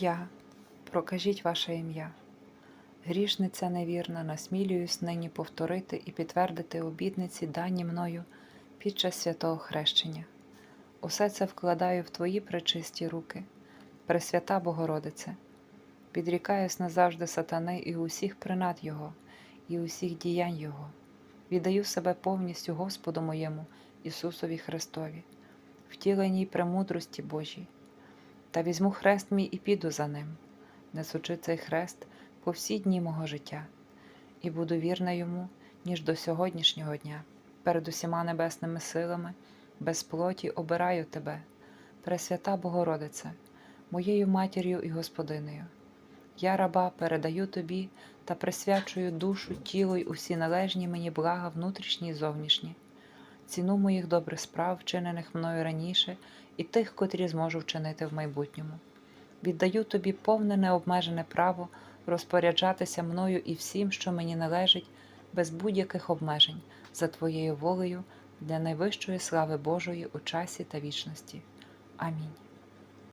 Я, прокажіть ваше ім'я. Грішниця невірна, насмілююсь нині повторити і підтвердити обітниці, дані мною під час святого хрещення. Усе це вкладаю в Твої пречисті руки, Пресвята Богородице, підрікаюсь назавжди сатани і усіх принад Його, і усіх діянь Його. Віддаю себе повністю Господу моєму, Ісусові Христові, втіленій премудрості Божій, та візьму хрест мій і піду за ним, несучи цей хрест по всі дні мого життя, і буду вірна йому, ніж до сьогоднішнього дня. Перед усіма небесними силами, без плоті обираю тебе, Пресвята Богородице, моєю матір'ю і господинею. Я, раба, передаю тобі та присвячую душу, тіло й усі належні мені блага внутрішні й зовнішні, ціну моїх добрих справ, вчинених мною раніше, і тих, котрі зможу вчинити в майбутньому. Віддаю тобі повне необмежене право розпоряджатися мною і всім, що мені належить, без будь-яких обмежень, за твоєю волею для найвищої слави Божої у часі та вічності. Амінь.